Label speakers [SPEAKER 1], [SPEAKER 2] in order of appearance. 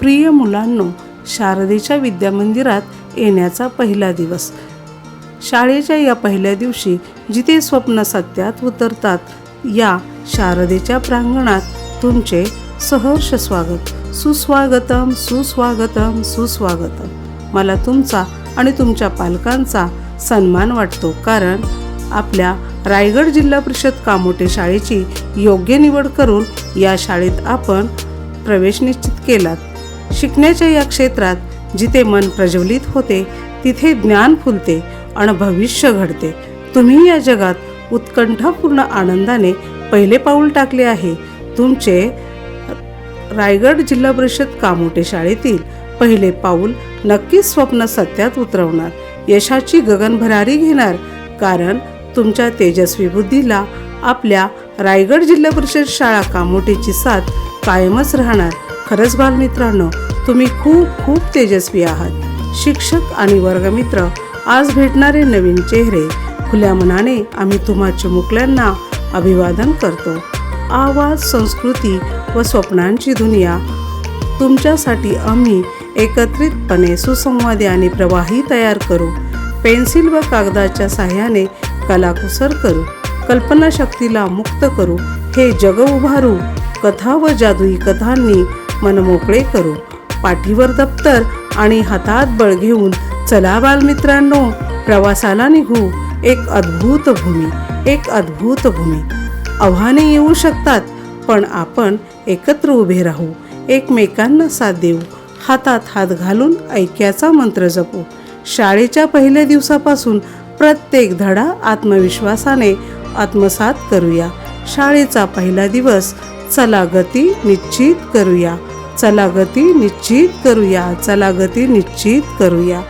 [SPEAKER 1] प्रिय मुलांनो शारदेच्या विद्यामंदिरात येण्याचा पहिला दिवस. शाळेच्या या पहिल्या दिवशी जिथे स्वप्न सत्यात उतरतात या शारदेच्या प्रांगणात तुमचे सहर्ष स्वागत. सुस्वागतम सुस्वागतम सुस्वागतम. मला तुमचा आणि तुमच्या पालकांचा सन्मान वाटतो कारण आपल्या रायगड जिल्हा परिषद कामोटे शाळेची योग्य निवड करून या शाळेत आपण प्रवेश निश्चित केलात. शिकण्याच्या या क्षेत्रात जिथे मन प्रज्वलित होते तिथे ज्ञान फुलते आणि भविष्य घडते. तुम्ही या जगात उत्कंठापूर्ण आनंदाने पहिले पाऊल टाकले आहे. तुमचे रायगड जिल्हा परिषद कामोटे शाळेतील पहिले पाऊल नक्कीच स्वप्न सत्यात उतरवणार. यशाची गगनभरारी घेणार. कारण तुमच्या तेजस्वी बुद्धीला आपल्या रायगड जिल्हा परिषद शाळा कामोटेची साथ कायमच राहणार. खरंच बालमित्रांनो तुम्ही खूप खूप तेजस्वी आहात. शिक्षक आणि वर्गमित्र आज भेटणारे नवीन चेहरे खुल्या मनाने आम्ही तुम्हा चिमुकल्यांना अभिवादन करतो. आवाज संस्कृती व स्वप्नांची दुनिया. तुमच्यासाठी आम्ही एकत्रितपणे सुसंवादी आणि प्रवाही तयार करू. पेन्सिल व कागदाच्या साह्याने कलाकुसर करू. कल्पनाशक्तीला मुक्त करू. हे जग उभारू. कथा व जादुई कथांनी मन मोकळे करू. पाठीवर दप्तर आणि हातात बळ घेऊन चला बालमित्रांनो प्रवासाला निघू. एक अद्भुत भूमी एक अद्भुत भूमी. आव्हाने येऊ शकतात पण आपण एकत्र उभे राहू. एकमेकांना साथ देऊ. हातात हात घालून ऐक्याचा मंत्र जपू. शाळेच्या पहिल्या दिवसापासून प्रत्येक धडा आत्मविश्वासाने आत्मसात करूया. शाळेचा पहिला दिवस चला गती निश्चित करूया. चला गती निश्चित करूया चला गती निश्चित करूया.